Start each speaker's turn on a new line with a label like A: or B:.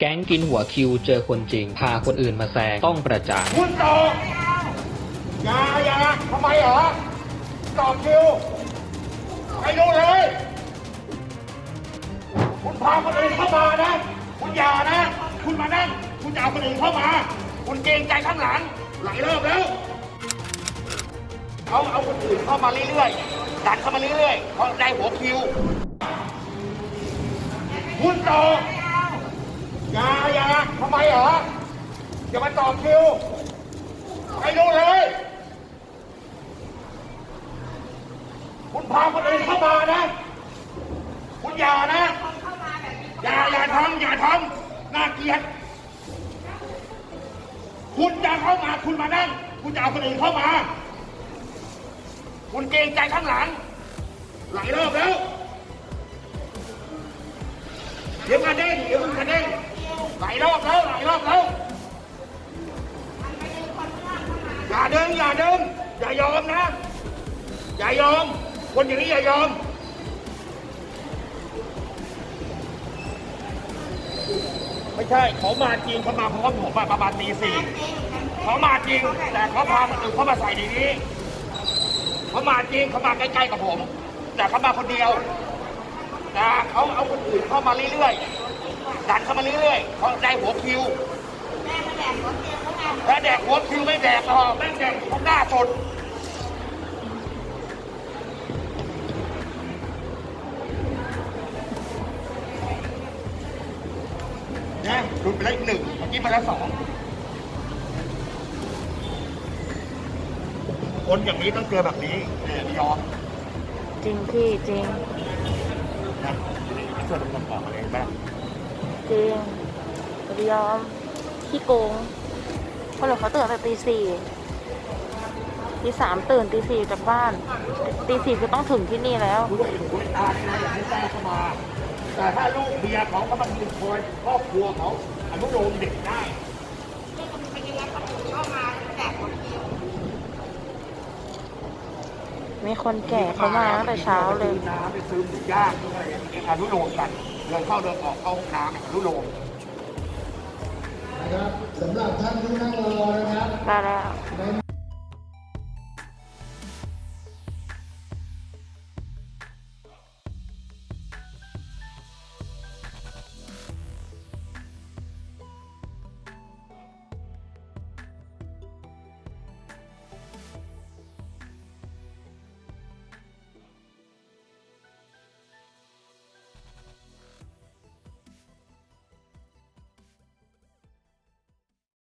A: แก๊งกินหัวคิวเจอคนจริง พาคนอื่นมาแซงต้องประจาน
B: คุณต่ออย่าอย่าทำไมเหรอต่อคิวไปดูเลย คุณพาคนอื่นเข้ามานะ คุณอย่านะ คุณมานั่ง คุณจะเอาคนอื่นเข้ามา คุณเกรงใจข้างหลังหลายรอบแล้วเขาเอาคนอื่นเข้ามาเรื่อยๆดันเข้ามาเรื่อยๆเขาได้หัวคิว คุณต่อ อย่าอย่าทำไมเหรออย่ามาต่อคิว ไปดูเลย คุณพาคนอื่นเข้ามานะ คุณอย่านะ อย่าอย่าทำอย่าทำน่าเกลียด คุณจะเข้ามาคุณมานั่ง คุณจะเอาคนอื่นเข้ามา คุณเกรงใจข้างหลัง หลายรอบแล้ว เดี๋ยวกระเด้งเดี๋ยวมันกระเด้ง หลายรอบแล้วหลายรอบแล้วอย่าเดินอย่าเดินอย่ายอมนะ อย่ายอม คนอย่างนี้อย่ายอมไม่ใช่เขามาจริงเขามาพร้อมผมมาประมาณตีสี่เขามาจริง แต่เขาพาคนอื่นเขามาใส่ในนี้เขามาจริงเขามาใกล้ๆกับผม แต่เขามาคนเดียวแต่เขาเอาคนอื่นเข้ามาเรื่อยๆ ดันเข้ามาเรื่อยๆเขาได้หัวคิวแม่แดกหัวคิวไม่แดกหรอกแม่งแดกข้างหน้าสดนะหลุดไปแล้วอีกหนึ่งเมื่อกี้ไปแล้วสองคนอย่างนี้ต้องเจอแบบนี้เนี่ยยอม
C: จริงพี่จริง
B: นะช่วยตำรวจบอกมาเองบ้าง
C: จริงยอมขี้โกงเพราะเดี๋ยวเขาตื่นแต่ตีสี่ตีสามตื่นตีสี่จากบ้านตีสี่คือต้องถึงที่นี่แล้ว
B: ด้วยด้วยตาในอยากให้แจ้งเข้ามา แต่ถ้าลูกเมียเขาก็มันมีคอยครอบครัวเขาอนุโลมเด็กได้
C: มีคนแก่เขามาตั้งแต่เช้าเลย
B: น้ำไปซื้อหมูย่างอนุโลมกัน เดินเข้าเดินออกเข้าห้องน้ำอนุโลม
D: นะครับสำหรับท่านที่นั่งรอนะครับ
C: ได้แล้ว